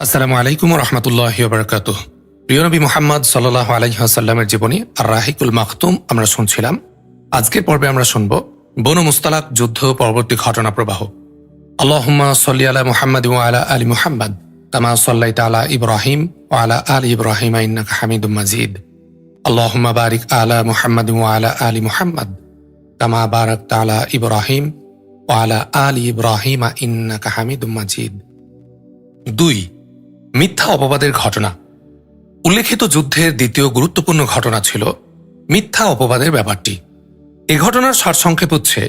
আসসালামু আলাইকুম রহমতুল্লাহ বরকাত প্রিয় নবী মোহাম্মদ সাল্লাহ আলহিহাসাল্লামের জীবনী আর রাহিকুল মাখতুম আমরা শুনছিলাম। আজকের পর্বে আমরা শুনব বনু মুস্তালাক যুদ্ধ পরবর্তী ঘটনা প্রবাহ। আল্লাহুম্মা সল্লি আলা মুহাম্মদ আলা আলী মুহাম্মদ, কামা সাল্লাইতা আলা ইব্রাহিম ওয়া আলা আলি ইব্রাহিম ইন্নাকা হামিদুম মাজিদ। আল্লাহুম্মা বারিক আলা মুহাম্মদ আলা আলি মুহাম্মদ, কামা বারাকতা আলা ইব্রাহিম ওয়া আলা আলি ইব্রাহিম ইন্নাকা হামিদুম মাজিদ। দুই মিথ্যা অপবাদের ঘটনা। উল্লেখিত যুদ্ধের দ্বিতীয় গুরুত্বপূর্ণ ঘটনা ছিল মিথ্যা অপবাদের ব্যাপারটি। এ ঘটনার সারসংক্ষেপ হচ্ছে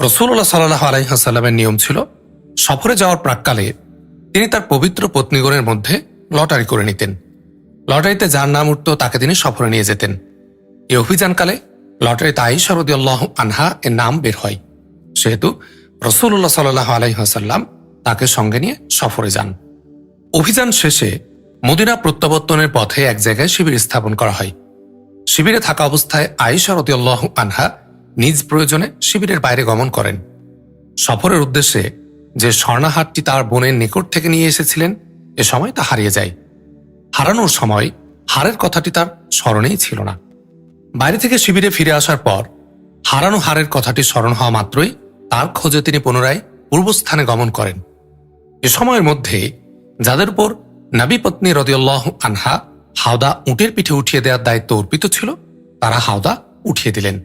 রসুল্লাহ সাল্লাহ আলাইহাসাল্লামের নিয়ম ছিল, সফরে যাওয়ার প্রাককালে তিনি তার পবিত্র পত্নীগণের মধ্যে লটারি করে নিতেন। লটারিতে যার নাম উঠত, তাকে তিনি সফরে নিয়ে যেতেন। এই অভিযানকালে লটারিতে আইসা রদিয়াল্লাহ আনহা এর নাম বের হয়। সেহেতু রসুল্লাহ সাল্লাহ আলাইহাসাল্লাম তাকে সঙ্গে নিয়ে সফরে যান। অভিযান শেষে মদিনা প্রত্যাবর্তনের পথে এক জায়গায় শিবির স্থাপন করা হয়। শিবিরে থাকা অবস্থায় আয়েশা রদিয়াল্লাহ আনহা নিজ প্রয়োজনে শিবিরের বাইরে গমন করেন। সফরের উদ্দেশ্যে যে স্বর্ণাহারটি তার বোনের নিকট থেকে নিয়ে এসেছিলেন, এ সময় তা হারিয়ে যায়। হারানোর সময় হারের কথাটি তার স্মরণেই ছিল না। বাইরে থেকে শিবিরে ফিরে আসার পর হারানো হারের কথাটি স্মরণ হওয়া মাত্রই তার খোঁজে তিনি পুনরায় পূর্বস্থানে গমন করেন। এ সময়ের মধ্যে যাদের উপর নাবি পত্নী রদিউল্লাহ আনহা হাওদা উটের পিঠে উঠিয়ে দেওয়ার দায়িত্ব অর্পিত ছিল, তারা হাওদা উঠিয়ে দিলেন।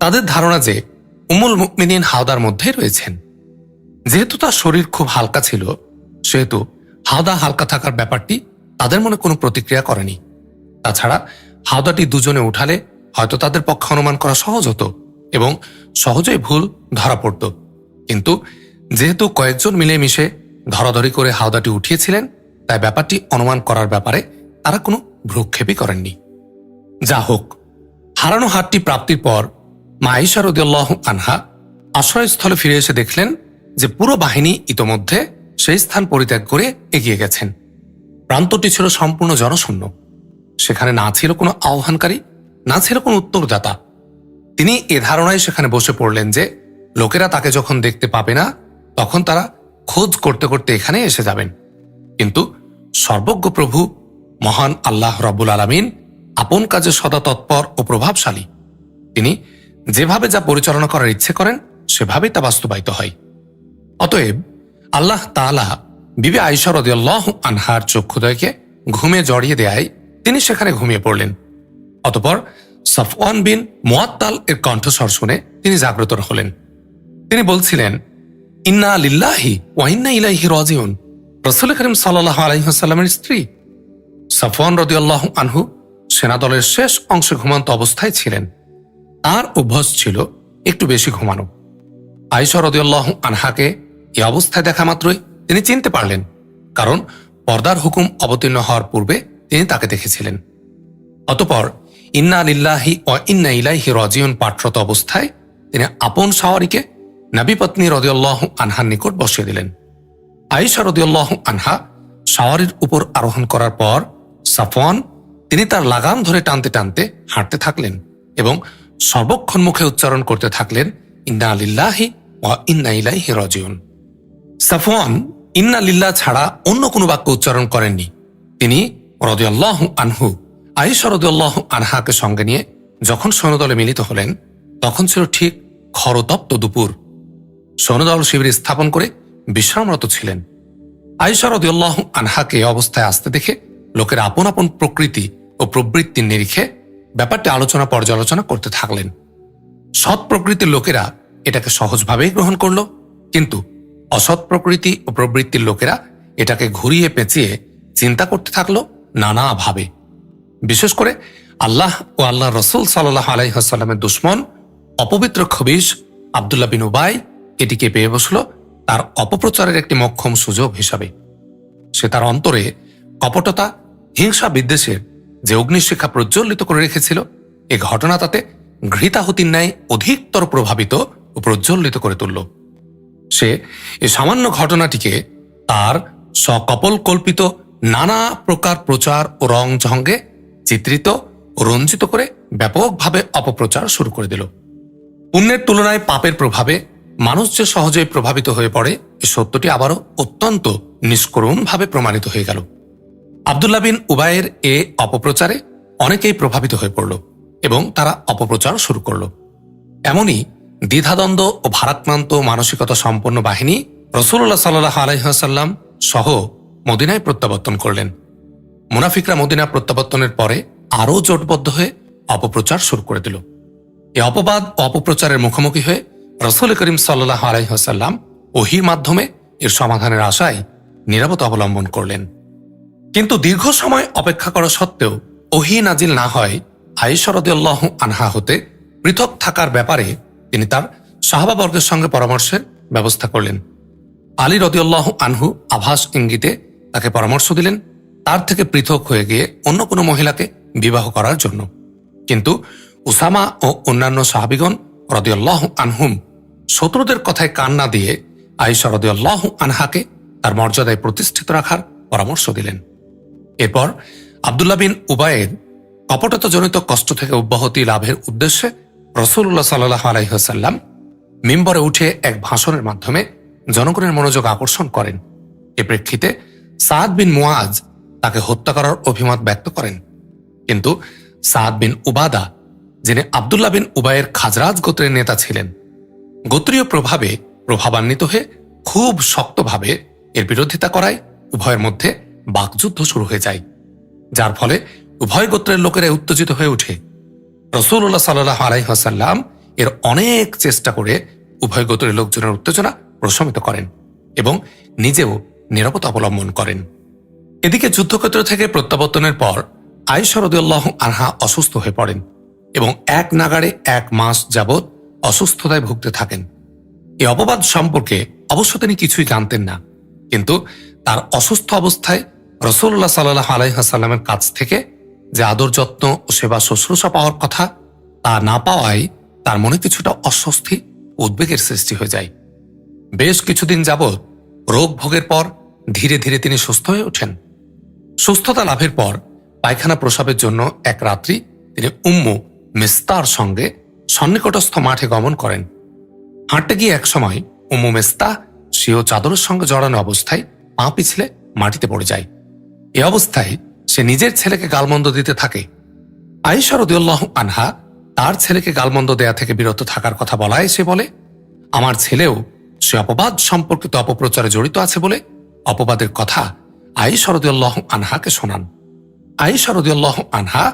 তাদের ধারণা যে উমুল মুকমিনিন হাওদার মধ্যে রয়েছেন। যেহেতু তার শরীর খুব হালকা ছিল, সেহেতু হাওদা হালকা থাকার ব্যাপারটি তাদের মনে কোনো প্রতিক্রিয়া করেনি। তাছাড়া হাওদাটি দুজনে উঠালে হয়তো তাদের পক্ষে অনুমান করা সহজ হতো এবং সহজেই ভুল ধরা পড়ত। কিন্তু যেহেতু কয়েকজন মিলেমিশে ধরাধরি করে হাওদাটি উঠিয়েছিলেন, তাই ব্যাপারটি অনুমান করার ব্যাপারে তারা কোনো ভ্রুক্ষেপই করেননি। যা হোক, হারানো হাতটি প্রাপ্তির পর মাইশা রদিয়াল্লাহ আনহা আশ্রয়স্থলে ফিরে এসে দেখলেন যে পুরো বাহিনী ইতোমধ্যে সেই স্থান পরিত্যাগ করে এগিয়ে গেছেন। প্রান্তটি ছিল সম্পূর্ণ জনশূন্য। সেখানে না ছিল কোনো আহ্বানকারী, না ছিল কোনো উত্তরদাতা। তিনি এ ধারণায় সেখানে বসে পড়লেন যে, লোকেরা তাকে যখন দেখতে পাবে না, তখন তারা খোঁজ করতে করতে এখানে এসে যাবেন। কিন্তু সর্বজ্ঞ প্রভু, মহান আল্লাহ রব্বুল আলমিন আপন কাজে সদা তৎপর ও প্রভাবশালী। তিনি যেভাবে যা পরিচালনা করার ইচ্ছে করেন, সেভাবেই তা বাস্তবায়িত হয়। অতএব আল্লাহ তালা বিবে আইসরদ্লাহ আনহার চক্ষুদয়কে ঘুমে জড়িয়ে দেয় তিনি সেখানে ঘুমিয়ে পড়লেন। অতপর সফওয়ান বিন মোয়াত্তাল এর কণ্ঠস্বর শুনে তিনি জাগ্রত হলেন। তিনি বলছিলেন ইন্না লিল্লাহি ওয়াইন্না ইলাইহি রাজিউন। রসুল করিম সাল্লাহ আলহিহাস্লামের স্ত্রী সাফওয়ান রদিয়াল্লাহ আনহু সেনাদলের শেষ অংশে ঘুমান্ত অবস্থায় ছিলেন। তার অভ্যাস ছিল একটু বেশি ঘুমানো। আইসা রদিয়াল্লাহ আনহাকে এই অবস্থায় দেখা মাত্রই তিনি চিনতে পারলেন, কারণ পর্দার হুকুম অবতীর্ণ হওয়ার পূর্বে তিনি তাকে দেখেছিলেন। অতপর ইন্না লিল্লাহি ও ইন্না ইলাইহি রজিউন পাঠরত অবস্থায় তিনি আপন সাওয়ারিকে নাবি পত্নী রদিয়াল্লাহ আনহার নিকট বসিয়ে দিলেন। আয়েশা রদিয়াল্লাহ আনহা সাওয়ারির উপর আরোহণ করার পর সাফওয়ান, তিনি তার লাগাম ধরে টানতে টানতে হাঁটতে থাকলেন এবং সর্বক্ষণ মুখে উচ্চারণ করতে থাকলেন, ইন্না লিল্লাহি ও ইন্না ইলাইহি রজিউন। সাফওয়ান, ইন্না লিল্লাহ ছাড়া অন্য কোনো বাক্য উচ্চারণ করেননি। তিনি রদিয়াল্লাহ আনহু, আয়েশা রদিয়াল্লাহ আনহাকে সঙ্গে নিয়ে যখন সৈন্যদলে মিলিত হলেন, তখন ছিল ঠিক খরতপ্ত দুপুর। সৈন্যদল শিবির স্থাপন করে বিশ্রামরত ছিলেন। রদিউল্লাহ আনহাকে অবস্থায় আসতে দেখে লোকের আপন আপন প্রকৃতি ও প্রবৃত্তির নিরিখে ব্যাপারটি আলোচনা পর্যালোচনা করতে থাকলেন। সৎ প্রকৃতির লোকেরা এটাকে সহজভাবেই গ্রহণ করল, কিন্তু অসৎ প্রকৃতি ও প্রবৃত্তির লোকেরা এটাকে ঘুরিয়ে পেঁচিয়ে চিন্তা করতে থাকল নানাভাবে। বিশেষ করে আল্লাহ ও আল্লাহ রসুল সাল্লাহ আলাইহাল্লামের দুশ্মন, অপবিত্র খবিশ, আবদুল্লাহ বিন উবাই এটিকে পেয়ে বসল? তার অপপ্রচারের একটি মক্ষম সুযোগ হিসাবে। সে তার অন্তরে কপটতা, হিংসা বিদ্বেষের যে অগ্নিশিক্ষা প্রজ্বলিত করে রেখেছিল, এ ঘটনা তাতে ঘৃতাহতির ন্যায় অধিকতর প্রভাবিত ও প্রজ্বলিত করে তুলল। সে এ সামান্য ঘটনাটিকে তার সকপল কল্পিত নানা প্রকার প্রচার ও রং ঝঙ্গে চিত্রিত ও রঞ্জিত করে ব্যাপকভাবে অপপ্রচার শুরু করে দিল। পুণ্যের তুলনায় পাপের প্রভাবে মানুষ যে সহজেই প্রভাবিত হয়ে পড়ে এই সত্যটি আবারও অত্যন্ত নিষ্করুণভাবে প্রমাণিত হয়ে গেল। আবদুল্লাহ বিন উবায়ের এ অপপ্রচারে অনেকেই প্রভাবিত হয়ে পড়ল এবং তারা অপপ্রচার শুরু করল। এমনই দ্বিধাদ্বন্দ্ব ও ভারাক্রান্ত মানসিকতা সম্পন্ন বাহিনী রসুল্লাহ সাল্লাহ আলহাসাল্লাম সহ মদিনায় প্রত্যাবর্তন করলেন। মুনাফিকরা মদিনা প্রত্যাবর্তনের পরে আরও জোটবদ্ধ হয়ে অপপ্রচার শুরু করে দিল। এ অপবাদ অপপ্রচারের মুখোমুখি হয়ে রসুল করিম সাল্লাহ আলাইহাল্লাম ওহির মাধ্যমে এর সমাধানের আশায় নিরাপত্তা অবলম্বন করলেন। কিন্তু দীর্ঘ সময় অপেক্ষা করা সত্ত্বেও ওহি নাজিল না হয় আইসরদুল্লাহ আনহা হতে পৃথক থাকার ব্যাপারে তিনি তার সাহাবাবর্গের সঙ্গে পরামর্শের ব্যবস্থা করলেন। আলী রদিউল্লাহ আনহু আভাস ইঙ্গিতে তাকে পরামর্শ দিলেন, তার থেকে পৃথক হয়ে গিয়ে অন্য কোনো মহিলাকে বিবাহ করার জন্য। কিন্তু উসামা ও অন্যান্য সাহাবিগণ রদিউল্লাহ আনহুম শত্রুদের কথায় কান না দিয়ে আইসা রদিউল্লাহ আনহাকে তার মর্যাদায় প্রতিষ্ঠিত রাখার পরামর্শ দিলেন। এরপর আবদুল্লাহ বিন উবায়ের কপটতাজনিত কষ্ট থেকে অব্যাহতি লাভের উদ্দেশ্যে রসুল্লাহ সাল্লাহ আলাইসাল্লাম মিম্বরে উঠে এক ভাষণের মাধ্যমে জনগণের মনোযোগ আকর্ষণ করেন। এ প্রেক্ষিতে সাদ বিন মুয়াজ তাকে হত্যা করার অভিমত ব্যক্ত করেন। কিন্তু সাদ বিন উবাদা যিনি আবদুল্লাহ বিন উবায়ের খাজরাজ গোত্রের নেতা ছিলেন। গোত্রীয় প্রভাবে প্রভাবান্বিত হয়ে খুব শক্তভাবে এর বিরোধিতা করায় উভয়ের মধ্যে বাকযুদ্ধ শুরু হয়ে যায়, যার ফলে উভয় গোত্রের লোকেরা উত্তেজিত হয়ে ওঠে। রসুল্লাহ সাল্লাহ আলাইহাসাল্লাম এর অনেক চেষ্টা করে উভয় গোত্রের লোকজনের উত্তেজনা প্রশমিত করেন এবং নিজেও নিরাপত্তা অবলম্বন করেন। এদিকে যুদ্ধক্ষেত্র থেকে প্রত্যাবর্তনের পর আইসরদুল্লাহ আনহা অসুস্থ হয়ে পড়েন। এবং এক নাগাড়ে এক মাস যাবৎ অসুস্থতায় ভুগতে থাকেন। এই অপবাদ সম্পর্কে অবশ্য তিনি কিছুই জানতেন না। কিন্তু তার অসুস্থ অবস্থায় রসুল্লাহ সাল্লাহ আলাইহাসাল্লামের কাছ থেকে যে আদর যত্ন ও সেবা শুশ্রূষা পাওয়ার কথা তা না পাওয়ায় তার মনে কিছুটা অস্বস্তি, উদ্বেগের সৃষ্টি হয়ে যায়। বেশ কিছুদিন যাবৎ রোগ ভোগের পর ধীরে ধীরে তিনি সুস্থ হয়ে ওঠেন। সুস্থতা লাভের পর পায়খানা প্রসাবের জন্য এক রাত্রি তিনি উম্মু মেস্তার সঙ্গে সন্নিকটস্থ মাঠে গমন করেন। হাঁটতে গিয়ে এক সময় উম্মু মেস্তা সেও চাদরের সঙ্গে জড়ানো অবস্থায় পা পিছলে মাটিতে পড়ে যায়। এ অবস্থায় সে নিজের ছেলেকে গালমন্দ দিতে থাকে। আইসরদুল্লাহ আনহা তার ছেলেকে গালমন্দ দেয়া থেকে বিরত থাকার কথা বলায় সে বলে, আমার ছেলেও সে অপবাদ সম্পর্কিত অপপ্রচারে জড়িত আছে বলে অপবাদের কথা আই শরদুল্লাহ আনহাকে শোনান। আই শরদুল্লাহ আনহা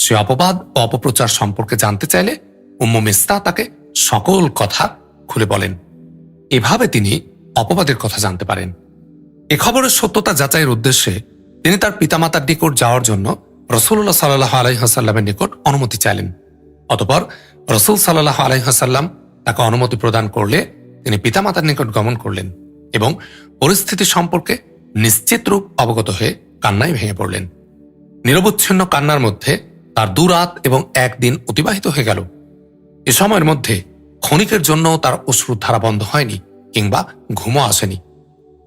সে অপবাদ ও অপপ্রচার সম্পর্কে জানতে চাইলে উম্ম মিস্তা তাকে সকল কথা খুলে বলেন। এভাবে তিনি অপবাদের কথা জানতে পারেন। এ খবরের সত্যতা যাচাইয়ের উদ্দেশ্যে তিনি তার পিতামাতার নিকট যাওয়ার জন্য রসুল্লাহ সাল্লাহ আলাইহাসাল্লামের নিকট অনুমতি চাইলেন। অতপর রসুল সাল্লাহ আলাইহাসাল্লাম তাকে অনুমতি প্রদান করলে তিনি পিতামাতার নিকট গমন করলেন এবং পরিস্থিতি সম্পর্কে নিশ্চিত রূপ অবগত হয়ে কান্নায় ভেঙে পড়লেন। নিরবচ্ছিন্ন কান্নার মধ্যে তার দুরাত এবং একদিন অতিবাহিত হয়ে গেল। এ সময়ের মধ্যে ক্ষণিকের জন্য তার অশ্রুর ধারা বন্ধ হয়নি কিংবা ঘুমও আসেনি।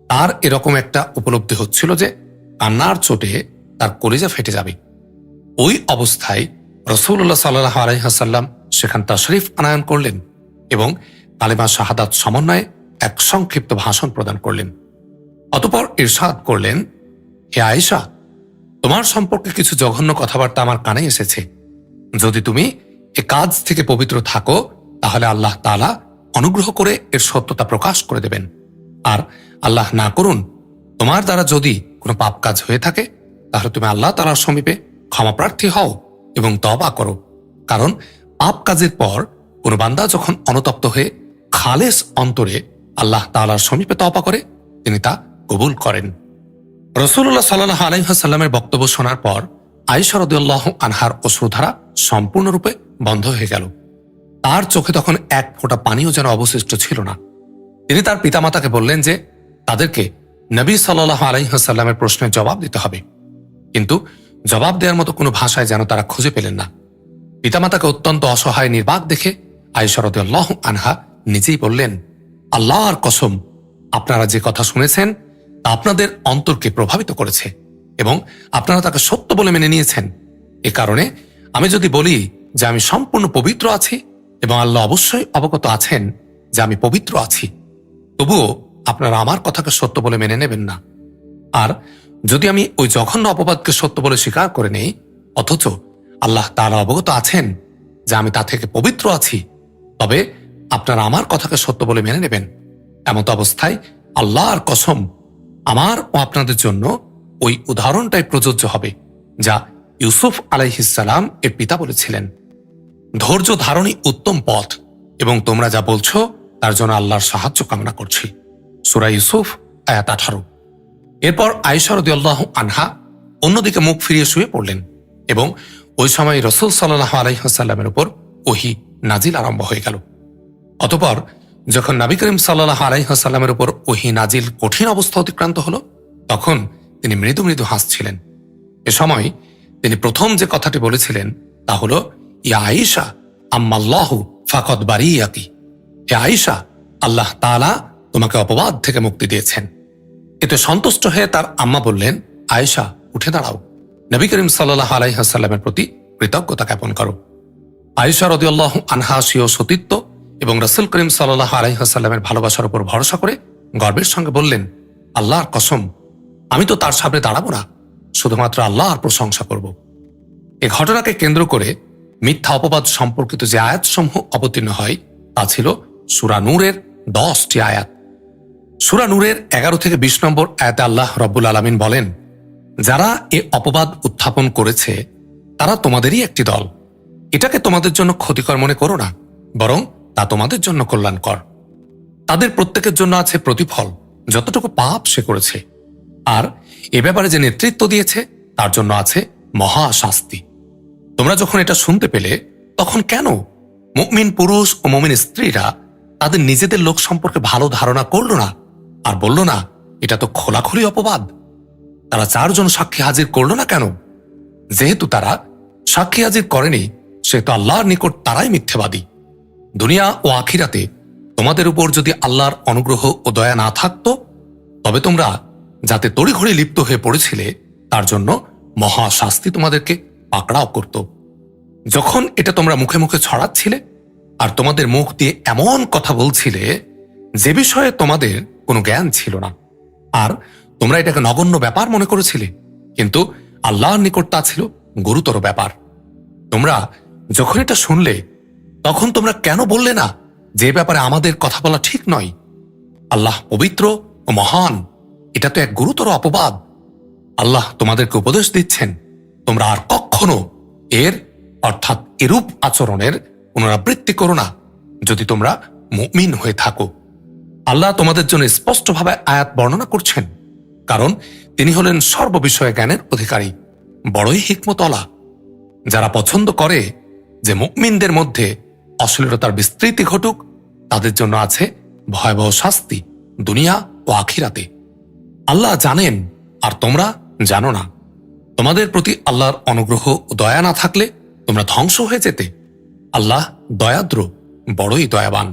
তার এরকম একটা উপলব্ধি হচ্ছিল যে কান্নার চোটে তার কলিজা ফেটে যাবে। ওই অবস্থায় রসুল্লাহ সাল্লাহ আলহাসাল্লাম সেখান শরীফ আনায়ন করলেন এবং কালেমা শাহাদাত সমন্বয়ে এক সংক্ষিপ্ত ভাষণ প্রদান করলেন। অতপর ইরশাদ করলেন, হে আয়েশা তোমার সম্পর্কে কিছু জঘন্য কথাবার্তা আমার কানে এসেছে। যদি তুমি এ কাজ থেকে পবিত্র থাকো, তাহলে আল্লাহ তালা অনুগ্রহ করে এর সত্যতা প্রকাশ করে দেবেন। আর আল্লাহ না করুন, তোমার দ্বারা যদি কোনো পাপ কাজ হয়ে থাকে, তাহলে তুমি আল্লাহ তালার সমীপে ক্ষমাপ্রার্থী হও এবং তবা করো। কারণ পাপ কাজের পর কোনো বান্দা যখন অনুতপ্ত হয়ে খালেস অন্তরে আল্লাহ তালার সমীপে তপা করে, তিনি তা কবুল করেন। রসুল্লাহ সাল্লাহ আলাইসাল্লামের বক্তব্য শোনার পর আইসরদুল্লাহ আনহার অশ্রুধারা সম্পূর্ণরূপে বন্ধ হয়ে গেল। তার চোখে তখন এক ফোঁটা পানিও যেন অবশিষ্ট ছিল না। তিনি তার পিতামাতাকে বললেন যে, তাদেরকে নবী সাল্লাহ আলাইসাল্লামের প্রশ্নের জবাব দিতে হবে। কিন্তু জবাব দেওয়ার মতো কোনো ভাষায় যেন তারা খুঁজে পেলেন না। পিতামাতাকে অত্যন্ত অসহায় নির্বাক দেখে আইসরদুল্লাহ আনহা নিজেই বললেন, আল্লাহর কসম, আপনারা যে কথা শুনেছেন আপনাদের অন্তরকে প্রভাবিত করেছে এবং আপনারা তাকে সত্য বলে মেনে নিয়েছেন। এ কারণে আমি যদি বলি যে আমি সম্পূর্ণ পবিত্র আছি এবং আল্লাহ অবশ্যই অবগত আছেন যে আমি পবিত্র আছি, তবুও আপনারা আমার কথাকে সত্য বলে মেনে নেবেন না। আর যদি আমি ওই জঘন্য অপবাদকে সত্য বলে স্বীকার করে নেই, অথচ আল্লাহ তার অবগত আছেন যে আমি তা থেকে পবিত্র আছি, তবে আপনারা আমার কথাকে সত্য বলে মেনে নেবেন। এমত অবস্থায় আল্লাহর কসম আমার ও আপনাদের জন্য ওই উদাহরণটাই প্রযোজ্য হবে, যা ইউসুফ আলাইহিসালাম এর পিতা বলেছিলেন। ধৈর্য ধারণই উত্তম পথ, এবং তোমরা যা বলছো, তার জন্য আল্লাহর সাহায্য কামনা করছি। সুরা ইউসুফ, আয়াত আঠারো। এরপর আইসারদিয়াল্লাহ আনহা অন্যদিকে মুখ ফিরিয়ে শুয়ে পড়লেন, এবং ওই সময় রসুল সাল্লাহ আলাইসাল্লামের উপর ওহি নাজিল আরম্ভ হয়ে গেল। অতপর যখন নবী করিম সাল্লাহ আলাইসাল্লামের উপর ওহি নাজিল কঠিন অবস্থা অতিক্রান্ত হল, তখন তিনি মৃদু মৃদু হাসছিলেন। এ সময় তিনি প্রথম যে কথাটি বলেছিলেন তা হল, ইয়া আয়েশা, আম্মাল্লাহ ফাকত বারিয়াকি হে আয়েশা, আল্লাহ তাআলা তোমাকে অপবাদ থেকে মুক্তি দিয়েছেন। এতে সন্তুষ্ট হয়ে তার আম্মা বললেন, আয়েশা, উঠে দাঁড়াও। নবী করিম সাল্লাহ আলাইহাসাল্লামের প্রতি কৃতজ্ঞতা জ্ঞাপন করো। আয়েশা রদিয়াল্লাহ আনহা স্বীয় সতীত্ব এবং রসুল করিম সাল্লাহ আলাইহাসাল্লামের ভালোবাসার উপর ভরসা করে গর্বের সঙ্গে বললেন, আল্লাহর কসম, আমি তো তার সামনে দাঁড়াবো না, শুধুমাত্র আল্লাহর প্রশংসা করব। এ ঘটনাকে কেন্দ্র করে মিথ্যা অপবাদ সম্পর্কিত যে আয়াতসমূহ অবতীর্ণ হয়, তা ছিল সুরা নূরের দশটি আয়াত। সুরানুরের এগারো থেকে বিশ নম্বর আয়াতে আল্লাহ রব্বুল আলমিন বলেন, যারা এ অপবাদ উত্থাপন করেছে, তারা তোমাদেরই একটি দল। এটাকে তোমাদের জন্য ক্ষতিকর মনে করো না, বরং তা তোমাদের জন্য কল্যাণকর। তাদের প্রত্যেকের জন্য আছে প্রতিফল, যতটুকু পাপ সে করেছে। আর এ ব্যাপারে যে নেতৃত্ব দিয়েছে, তার জন্য আছে মহা শাস্তি তোমরা যখন এটা শুনতে পেলে, তখন কেন মুমিন পুরুষ ও মুমিন স্ত্রীরা তাদের নিজেদের লোক সম্পর্কে ভালো ধারণা করল না? আর বলল না, এটা তো খোলাখুলি অপবাদ। তারা চারজন সাক্ষী হাজির করল না কেন? যেহেতু তারা সাক্ষী হাজির করেনি, সে তো আল্লাহর নিকট তারাই মিথ্যেবাদী। দুনিয়া ও আখিরাতে তোমাদের উপর যদি আল্লাহর অনুগ্রহ ও দয়া না থাকত, তবে তোমরা যাতে তড়িঘড়ি লিপ্ত হয়ে পড়েছিলে, তার জন্য মহা শাস্তি তোমাদেরকে পাকড়াও করত। যখন এটা তোমরা মুখে মুখে ছড়াচ্ছিলে আর তোমাদের মুখ দিয়ে এমন কথা বলছিলে, যে বিষয়ে তোমাদের কোনো জ্ঞান ছিল না। আর তোমরা এটাকে নগণ্য ব্যাপার মনে করেছিলে, কিন্তু আল্লাহর নিকট তা ছিল গুরুতর ব্যাপার। তোমরা যখন এটা শুনলে তখন তোমরা কেন বললে না যে ব্যাপারে আমাদের কথা বলা ঠিক নয়? আল্লাহ পবিত্র ও মহান, এটা তো এক গুরুতর অপবাদ। আল্লাহ তোমাদেরকে উপদেশ দিচ্ছেন, তোমরা আর কখনো এর, অর্থাৎ এরূপ আচরণের পুনরাবৃত্তি করো না, যদি তোমরা মুমিন হয়ে থাকো। আল্লাহ তোমাদের জন্য স্পষ্টভাবে আয়াত বর্ণনা করছেন, কারণ তিনি হলেন সর্ববিষয়ে জ্ঞানের অধিকারী, বড়ই হিকমতলা যারা পছন্দ করে যে মুকমিনদের মধ্যে অশ্লীলতার বিস্তৃতি ঘটুক, তাদের জন্য আছে ভয়াবহ শাস্তি দুনিয়া ও আখিরাতে। আল্লাহ জানেন, আর তোমরা জানো না। তোমাদের প্রতি আল্লাহর অনুগ্রহ ও দয়া না থাকলে তোমরা ধ্বংস হয়ে যেতে। আল্লাহ দয়াদ্র, বড়ই দয়াবান।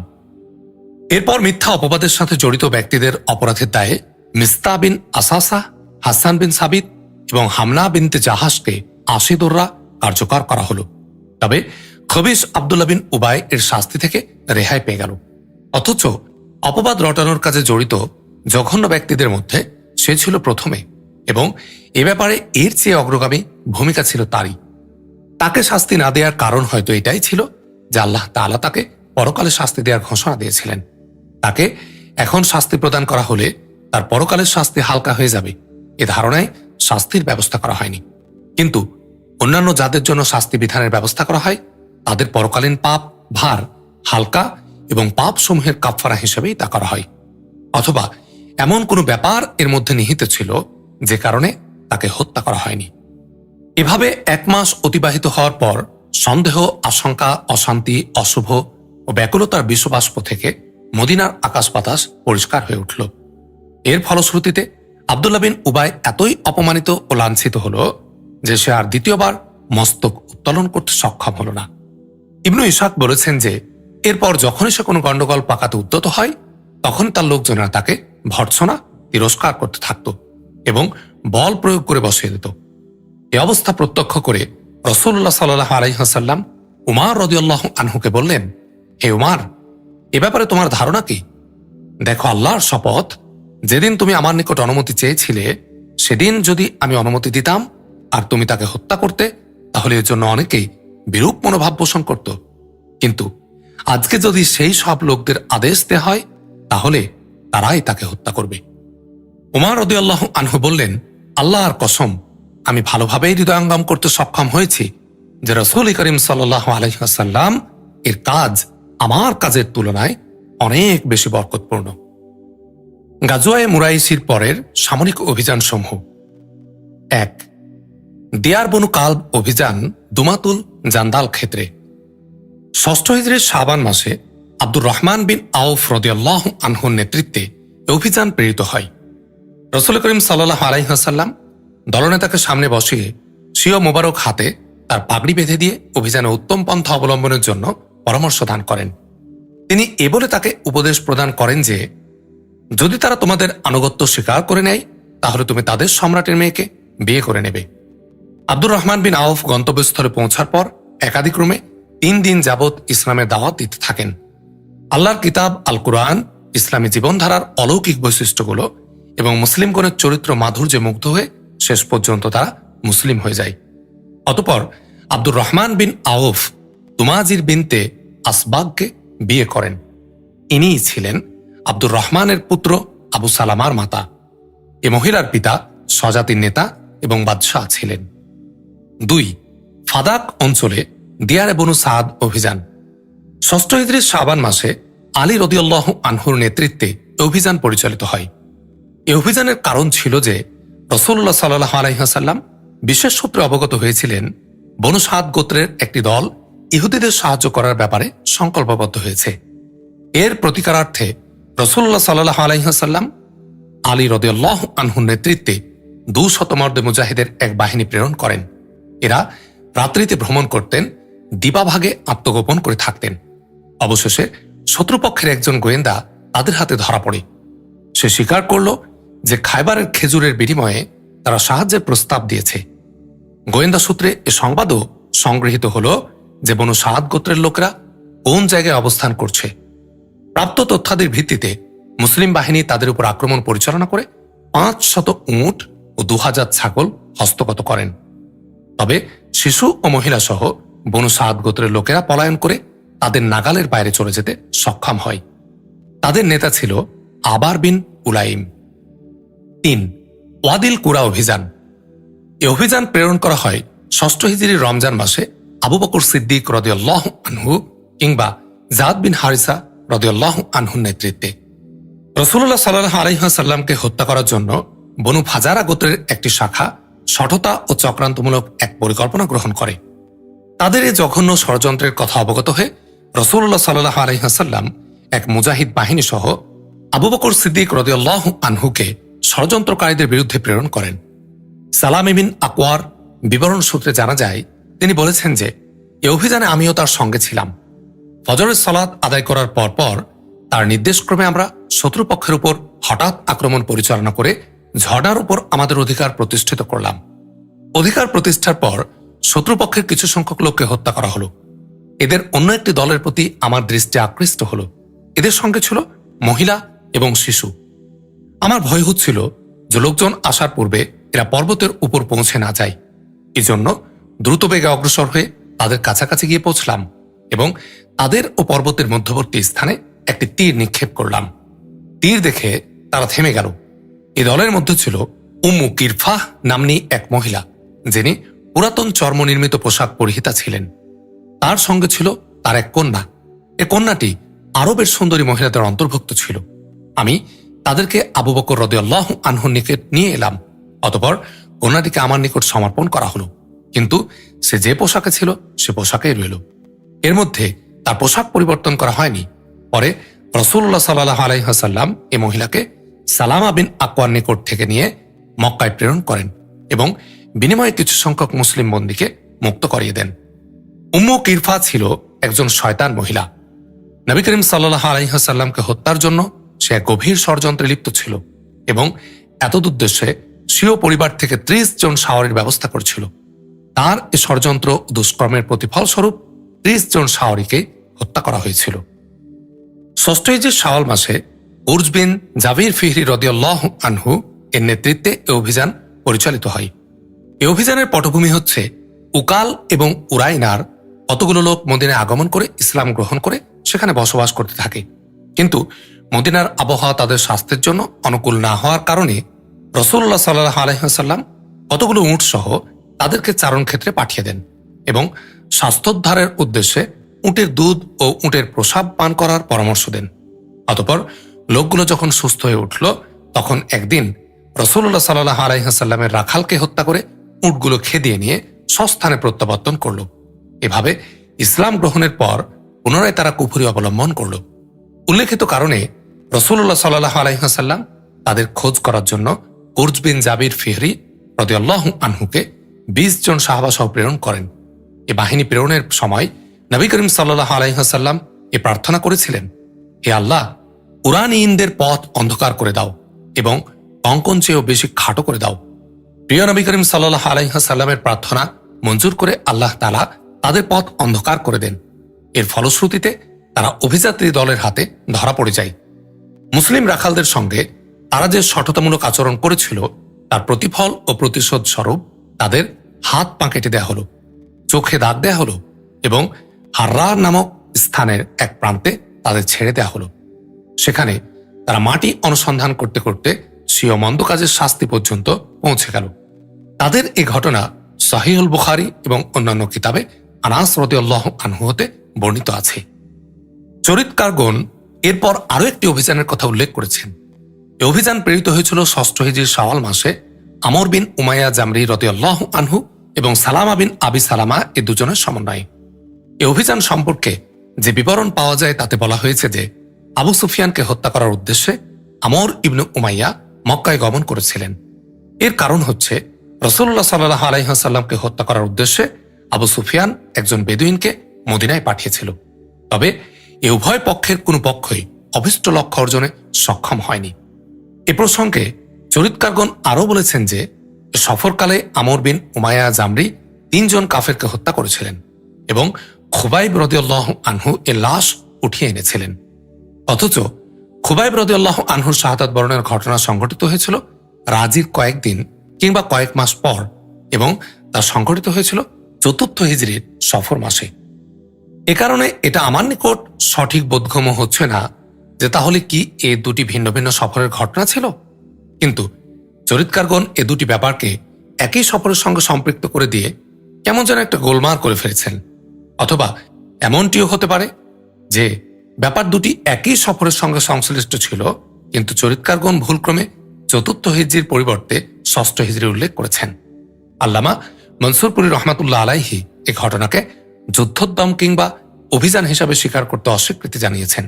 এরপর মিথ্যা অপবাদের সাথে জড়িত ব্যক্তিদের অপরাধের দায়ে মিস্তা বিন আসাসা, হাসান বিন সাবিত এবং হামনা বিনতে জাহাজকে আশিদোররা কার্যকর করা হলো। তবে খবিস আবদুল্লা বিন উবাই এর শাস্তি থেকে রেহাই পেয়ে গেল। অথচ অপবাদ রটানোর কাজে জড়িত জঘন্য ব্যক্তিদের মধ্যে সে ছিল প্রথমে এবং এ ব্যাপারে এর চেয়ে অগ্রগামী ভূমিকা ছিল তারই। তাকে শাস্তি না দেওয়ার কারণ হয়তো এটাই ছিল যে আল্লাহ তাআলা তাকে পরকালে শাস্তি দেওয়ার ঘোষণা দিয়েছিলেন। তাকে এখন শাস্তি প্রদান করা হলে তার পরকালের শাস্তি হালকা হয়ে যাবে, এ ধারণায় শাস্তির ব্যবস্থা করা হয়নি। কিন্তু অন্যান্য যাদের জন্য শাস্তি বিধানের ব্যবস্থা করা হয় তাদের পরকালীন পাপ, ভার, হালকা এবং পাপ সমূহের কাপফারা হিসেবেই তা করা হয়। অথবা এমন কোনো ব্যাপার এর মধ্যে নিহিত ছিল যে কারণে তাকে হত্যা করা হয়নি। এভাবে এক মাস অতিবাহিত হওয়ার পর সন্দেহ, আশঙ্কা, অশান্তি, অশুভ ও ব্যাকুলতার বিশ্ববাষ্প থেকে মদিনার আকাশ বাতাস পরিষ্কার হয়ে উঠল। এর ফলশ্রুতিতে আবদুল্লাহ বিন উবাই এতই অপমানিত ও লাঞ্ছিত হল যে সে আর দ্বিতীয়বার মস্তক উত্তোলন করতে সক্ষম হল না। ইবনু ইসাক বলেছেন যে, এরপর যখনই সে কোনো গণ্ডগোল পাকাতে উদ্যত হয় তখন তার লোকজনেরা তাকে ভর্ৎসনা, তিরস্কার করতে থাকত এবং বল প্রয়োগ করে বসিয়ে দিত। এ অবস্থা প্রত্যক্ষ করে রসুল্লাহ সাল্লাহ আলাইহাসাল্লাম উমার রদিউল্লাহ আনহুকে বললেন, হে উমার, এ ব্যাপারে তোমার ধারণা কি? দেখো, আল্লাহর শপথ, যেদিন তুমি আমার নিকট অনুমতি চেয়েছিলে, সেদিন যদি আমি অনুমতি দিতাম, আর তুমি তাকে হত্যা করতে, তাহলে এর জন্য অনেকেই বিরূপ মনোভাব পোষণ করত। কিন্তু আজকে যদি সেই সব লোকদের আদেশ দেয়া হয়, তাহলে তারাই তাকে হত্যা করবে। উমার রদি আল্লাহ আনহু বললেন, আল্লাহর কসম, আমি ভালোভাবেই হৃদয়ঙ্গম করতে সক্ষম হয়েছি যে রসুল করিম সাল্লাহ আলহাসাল্লাম এর কাজ আমার কাজের তুলনায় অনেক বেশি বরকতপূর্ণ। গাজুয়ায় মুরাইসির পরের সামরিক অভিযান সমূহ এক দিয়ার বনু কাল অভিযান দুমাতুল জান্দাল ক্ষেত্রে। ষষ্ঠ হিজড়ির শাবান মাসে আব্দুর রহমান বিন আউফ রদিয়াল্লাহ আনহুর নেতৃত্বে অভিযান প্রেরিত হয়। রসুল করিম সাল্লাহ আলাইহাসাল্লাম দলনেতাকে সামনে বসিয়ে সিও মোবারক হাতে তার পাগড়ি বেঁধে দিয়ে অভিযানে উত্তম পন্থা অবলম্বনের জন্য পরামর্শ দান করেন। তিনি এ বলে তাকে উপদেশ প্রদান করেন যে, যদি তারা তোমাদের আনুগত্য স্বীকার করে নেয়, তাহলে তুমি তাদের সম্রাটের মেয়েকে বিয়ে করে নেবে। আব্দুর রহমান বিন আউফ গন্তব্যস্থলে পৌঁছার পর একাধিক্রমে তিন দিন যাবৎ ইসলামের দাওয়াত দিতে থাকেন। আল্লাহর কিতাব, আল কুরআন, ইসলামী জীবনধারার অলৌকিক বৈশিষ্ট্যগুলো এবং মুসলিমগণের চরিত্র মাধুর্যে মুগ্ধ হয়ে শেষ পর্যন্ত তারা মুসলিম হয়ে যায়। অতপর আব্দুর রহমান বিন আউফ তুমাজির বিনতে আসবাগকে বিয়ে করেন। ইনিই ছিলেন আব্দুর রহমানের পুত্র আবু সালামার মাতা। এ মহিলার পিতা স্বজাতির নেতা এবং বাদশাহ ছিলেন। দুই, ফাদাক অঞ্চলে দিয়ারে বনু সাদ অভিযান। ষষ্ঠ হিজড়ির শাবান মাসে আলী রদিউল্লাহ আনহুর নেতৃত্বে অভিযান পরিচালিত হয়। এ অভিযানের কারণ ছিল যে রসুল্লাহ সাল্লাহ আলহিহাসাল্লাম বিশেষ সূত্রে অবগত হয়েছিলেন, বনু সাদ গোত্রের একটি দল ইহুদিদের সাহায্য করার ব্যাপারে সংকল্পবদ্ধ হয়েছে। এর প্রতিকারার্থে রসুল্লাহ সাল্লাহ আলহিহাসাল্লাম আলী রদিউল্লাহ আনহুর নেতৃত্বে দু শতমর্দে মুজাহিদের এক বাহিনী প্রেরণ করেন। এরা রাত্রিতে ভ্রমণ করতেন, দিবাভাগে আত্মগোপন করে থাকতেন। অবশেষে শত্রুপক্ষের একজন গোয়েন্দা তাদের হাতে ধরা পড়ে। সে স্বীকার করল যে খাইবারের খেজুরের বিনিময়ে তারা সাহায্যের প্রস্তাব দিয়েছে। গোয়েন্দা সূত্রে এ সংবাদও সংগৃহীত হল যে বনু সাহাদ গোত্রের লোকরা কোন জায়গায় অবস্থান করছে। প্রাপ্ত তথ্যাদির ভিত্তিতে মুসলিম বাহিনী তাদের উপর আক্রমণ পরিচালনা করে পাঁচ শত উঁট ও দু হাজার ছাগল হস্তগত করেন। তবে শিশু ও মহিলা সহ বনু সাদ গোত্রের লোকেরা পলায়ন করে তাদের নাগালের বাইরে চলে যেতে সক্ষম হয়। তাদের নেতা ছিল আবার বিন উলাইম। তিন, ওয়াদিল কুরা অভিযান। এ অভিযান প্রেরণ করা হয় ষষ্ঠ হিজির রমজান মাসে আবু বকর সিদ্দিক রদিয়াল্লাহ আনহু কিংবা জাদ বিন হারিসা রদিয়াল্লাহ আনহুর নেতৃত্বে। রসুল্লাহ সাল্লাহ আলহাসাল্লামকে হত্যা করার জন্য বনু ফাজারা গোত্রের একটি শাখা সঠতা ও চক্রান্তমূলক এক পরিকল্পনা গ্রহণ করে। তাদের এই জঘন্য ষড়যন্ত্রের কথা অবগত হয়ে রসুল্লাহ সাল্লাহ আলহাসাল্লাম এক মুজাহিদ বাহিনী সহ আবু বকর সিদ্দিক রদিয়াল্লাহ আনহুকে ষড়যন্ত্রকারীদের বিরুদ্ধে প্রেরণ করেন। সালাম বিন আকওয়ার বিবরণ সূত্রে জানা যায়, তিনি বলেছেন যে, এ অভিযানে আমিও তার সঙ্গে ছিলাম। ফজরের সালাত আদায় করার পরপর তার নির্দেশক্রমে আমরা শত্রুপক্ষের উপর হঠাৎ আক্রমণ পরিচালনা করে ঝর্ণার উপর আমাদের অধিকার প্রতিষ্ঠিত করলাম। অধিকার প্রতিষ্ঠার পর শত্রুপক্ষের কিছু সংখ্যক লোককে হত্যা করা হলো। এদের অন্য একটি দলের প্রতি আমার দৃষ্টি আকৃষ্ট হলো। এদের সঙ্গে ছিল মহিলা এবং শিশু। আমার ভয় হচ্ছিল যে লোকজন আসার পূর্বে এরা পর্বতের উপর পৌঁছে না যায়। এজন্য দ্রুত বেগে অগ্রসর হয়ে তাদের কাছাকাছি গিয়ে পৌঁছলাম এবং তাদের ও পর্বতের মধ্যবর্তী স্থানে একটি তীর নিক্ষেপ করলাম। তীর দেখে তারা থেমে গেল। এ দলের মধ্যে ছিল উম্মু কিরফাহ নামনি এক মহিলা, যিনি পুরাতন চর্ম নির্মিত পোশাক পরিহিতা ছিলেন। তার সঙ্গে ছিল তার এক কন্যা। এ কন্যাটি আরবের সুন্দরী মহিলাদের অন্তর্ভুক্ত ছিল। আমি তাদেরকে আবু বকর রদিয়াল্লাহ আনহুর নিকট নিয়ে এলাম, অতপর কন্যাটিকে আমার নিকট সমর্পণ করা হলো। কিন্তু সে যে পোশাকে ছিল, সে পোশাকেই রইল। এর মধ্যে তার পোশাক পরিবর্তন করা হয়নি। পরে রসুল্লাহ সাল্লাহ আলাইহাসাল্লাম এ মহিলাকে সালামা বিন আকওয়ার নিকট থেকে নিয়ে মক্কায় প্রেরণ করেন এবং বিনিময়ে কিছু সংখ্যক মুসলিম বন্দীকে মুক্ত করিয়ে দেন। উম্মু কিরফা ছিল একজন শয়তান মহিলা। নবী করিম সাল্লাহ আলাইহাসাল্লামকে হত্যার জন্য সে এক গভীর ষড়যন্ত্রে লিপ্ত ছিল এবং এতদুদ্দেশ্যে স্বীয় পরিবার থেকে ত্রিশ জন সাওয়ারের ব্যবস্থা করছিল। তার এ ষড়যন্ত্র দুষ্কর্মের প্রতিফলস্বরূপ ত্রিশ জন সাওয়ারিকে হত্যা করা হয়েছিল। ষষ্ঠ হিজের শাওয়াল মাসে উর্জ বিন জাবির ফিহরি রদিয়াল্লাহ আনহু এর নেতৃত্বে এ অভিযান পরিচালিত হয়। এ অভিযানের পটভূমি হচ্ছে উকাল এবং উরাইনার। কতগুলো লোক মদিনায় আগমন করে ইসলাম গ্রহণ করে সেখানে বসবাস করতে থাকে। কিন্তু মদিনার আবহাওয়া তাদের স্বাস্থ্যের জন্য অনুকূল না হওয়ার কারণে রসুল্লাহ সাল্লাহ আলহিহাসাল্লাম কতগুলো উঁট সহ তাদেরকে চারণ ক্ষেত্রে পাঠিয়ে দেন এবং স্বাস্থ্যোদ্ধারের উদ্দেশ্যে উটের দুধ ও উটের প্রসাব পান করার পরামর্শ দেন। অতপর লোকগুলো যখন সুস্থ হয়ে উঠল, তখন একদিন রসুল্লাহ সাল্লাহ আলাইহাসাল্লামের রাখালকে হত্যা করে উটগুলো খেদিয়ে নিয়ে সস্থানে প্রত্যাবর্তন করল। এভাবে ইসলাম গ্রহণের পর পুনরায় তারা কুফুরি অবলম্বন করল। উল্লেখিত কারণে রসুল্লাহ সাল্লাহ আলাইহাসাল্লাম তাদের খোঁজ করার জন্য উর্জ বিন জাবির ফিহরি রদিয়াল্লাহ আনহুকে বিশ জন সাহাবা সহ প্রেরণ করেন। এ বাহিনী প্রেরণের সময় নবী করিম সাল্লাহ আলাইহাসাল্লাম এ প্রার্থনা করেছিলেন, হে আল্লাহ উরানিনদের পথ অন্ধকার করে দাও এবং কঙ্কন চেয়েও বেশি খাটো করে দাও। প্রিয় নবী করিম সাল্লাহ আলাইহাসাল্লামের প্রার্থনা মঞ্জুর করে আল্লাহ তালা তাদের পথ অন্ধকার করে দেন। এর ফলশ্রুতিতে তারা অভিযাত্রী দলের হাতে ধরা পড়ে যায়। মুসলিম রাখালদের সঙ্গে তারা যে সঠতামূলক আচরণ করেছিল, তার প্রতিফল ও প্রতিশোধ স্বরূপ তাদের হাত পা কেটে দেয়া হলো, চোখে দাগ দেয়া হলো এবং হার্রা নামক স্থানের এক প্রান্তে তাদের ছেড়ে দেয়া হলো। সেখানে তারা মাটি অনুসন্ধান করতে করতে স্বীয় মন্দ কাজের শাস্তি পর্যন্ত পৌঁছে গেল। তাদের এই ঘটনা সাহিউল বুখারি এবং অন্যান্য কিতাবে আনাস রদিউল্লাহ আনহু হতে বর্ণিত আছে। চরিতকারগণ এরপর আরও একটি অভিযানের কথা উল্লেখ করেছেন। এই অভিযান প্রেরিত হয়েছিল ষষ্ঠ হিজির শাওয়াল মাসে আমর বিন উমাইয়া জামরি রদিউল্লাহ আনহু এবং সালামা বিন আবি সালামা এ দুজনের সমন্বয়ে। এই অভিযান সম্পর্কে যে বিবরণ পাওয়া যায় তাতে বলা হয়েছে যে আবু সুফিয়ানকে হত্যা করার উদ্দেশ্যে আমর ইবনু উমাইয়া মক্কায় গমন করেছিলেন। এর কারণ হচ্ছে রসুল্লাহ সাল্লাহ আলাইহাসাল্লামকে হত্যা করার উদ্দেশ্যে আবু সুফিয়ান একজন বেদুইনকে মদিনায় পাঠিয়েছিল। তবে এ উভয় পক্ষের কোনো পক্ষই অভিষ্ট লক্ষ্য অর্জনে সক্ষম হয়নি। এ প্রসঙ্গে চরিতকারগণ আরও বলেছেন যে, সফরকালে আমর বিন উমায়া জামরি তিনজন কাফেরকে হত্যা করেছিলেন এবং খুবাইব রদিউল্লাহ আনহু এর লাশ উঠিয়ে এনেছিলেন। অথচ খুবাইব রদিউল্লাহ আনহুর শাহাদাত বরণের ঘটনা সংঘটিত হয়েছিল রাজির কয়েকদিন কিংবা কয়েক মাস পর এবং তা সংঘটিত হয়েছিল চতুর্থ হিজড়ির সফর মাসে। এ কারণে এটা আমার নিকট সঠিক বোধগম্য হচ্ছে না যে তাহলে কি এ দুটি ভিন্ন ভিন্ন সফরের ঘটনা ছিল? কিন্তু চরিতকারগণ এ দুটি ব্যাপারকে একই সফরের সঙ্গে সম্পৃক্ত করে দিয়ে কেমন যেন একটা গোলমার করে ফেলেছেন। অথবা এমনটিও হতে পারে যে ব্যাপার দুটি একই সফরের সঙ্গে সংশ্লিষ্ট ছিল, কিন্তু চরিতকারগণ ভুলক্রমে চতুর্থ হিজড়ির পরিবর্তে ষষ্ঠ হিজড়ি উল্লেখ করেছেন। আল্লামা মনসুরপুরি রহমাতুল্লাহ আলাইহি এ ঘটনাকে যুদ্ধোদ্যম কিংবা অভিযান হিসাবে স্বীকার করতে অস্বীকৃতি জানিয়েছেন।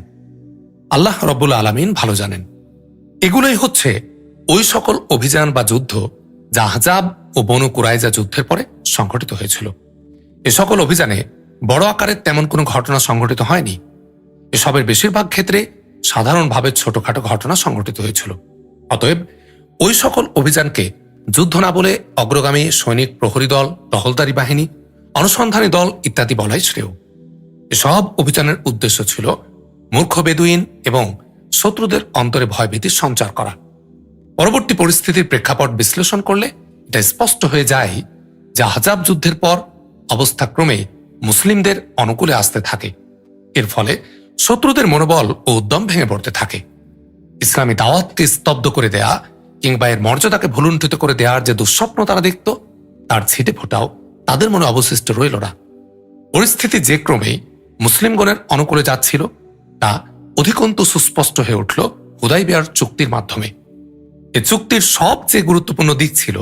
আল্লাহ রব্বুল আলমিন ভালো জানেন। এগুলোই হচ্ছে ওই সকল অভিযান বা যুদ্ধ যা ও বনু কুরাইজা যুদ্ধের পরে সংঘটিত হয়েছিল। এ সকল অভিযানে বড় আকারের তেমন কোনো ঘটনা সংঘটিত হয়নি। এসবের বেশিরভাগ ক্ষেত্রে সাধারণভাবে ছোটখাটো ঘটনা সংঘটিত হয়েছিল। অতএব ওই সকল অভিযানকে যুদ্ধ না বলে অগ্রগামী সৈনিক প্রহরী দল, টহলদারি বাহিনী, অনুসন্ধানী দল ইত্যাদি বলাই শ্রেয়। এসব অভিযানের উদ্দেশ্য ছিল মূর্খ বেদুইন এবং শত্রুদের অন্তরে ভয়ভীতির সঞ্চার করা। পরবর্তী পরিস্থিতির প্রেক্ষাপট বিশ্লেষণ করলে এটা স্পষ্ট হয়ে যায় যে হাজাব যুদ্ধের পর অবস্থা ক্রমে মুসলিমদের অনুকূলে আসতে থাকে। এর ফলে শত্রুদের মনোবল ও উদ্যম ভেঙে পড়তে থাকে। ইসলামী দাওয়াতকে স্তব্ধ করে দেয়া কিংবা এর মর্যাদাকে ভুলুণ্ঠিত করে দেওয়ার যে দুঃস্বপ্ন তারা দেখত, তার ছিটে ফোটাও তাদের মনে অবশিষ্ট রইল না। পরিস্থিতি যে ক্রমে মুসলিমগণের অনুকূলে যাচ্ছিল, তা অধিকন্তু সুস্পষ্ট হয়ে উঠল হুদাইবিয়ার চুক্তির মাধ্যমে। এ চুক্তির সবচেয়ে গুরুত্বপূর্ণ দিক ছিল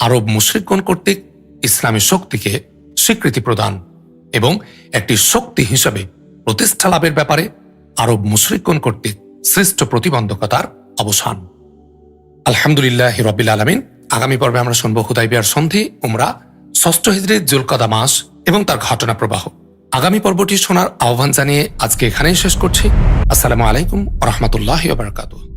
আরব মুশ্রিকগণ কর্তৃক ইসলামী শক্তিকে স্বীকৃতি প্রদান এবং একটি শক্তি হিসেবে প্রতিষ্ঠা লাভের ব্যাপারে আরব মুশরিকগণ কর্তৃক সৃষ্ট প্রতিবন্ধকতার অবসান। আলহামদুলিল্লাহ রবিল আলমিন। আগামী পর্বে আমরা শুনব হুদাইবিয়ার সন্ধি, উমরা, ষষ্ঠ হিজড়ির জুলকাদা মাস এবং তার ঘটনা প্রবাহ। আগামী পর্বটি শোনার আহ্বান জানিয়ে আজকে এখানেই শেষ করছি। আসসালামু আলাইকুম রহমতুল্লাহ বারকাতুহ।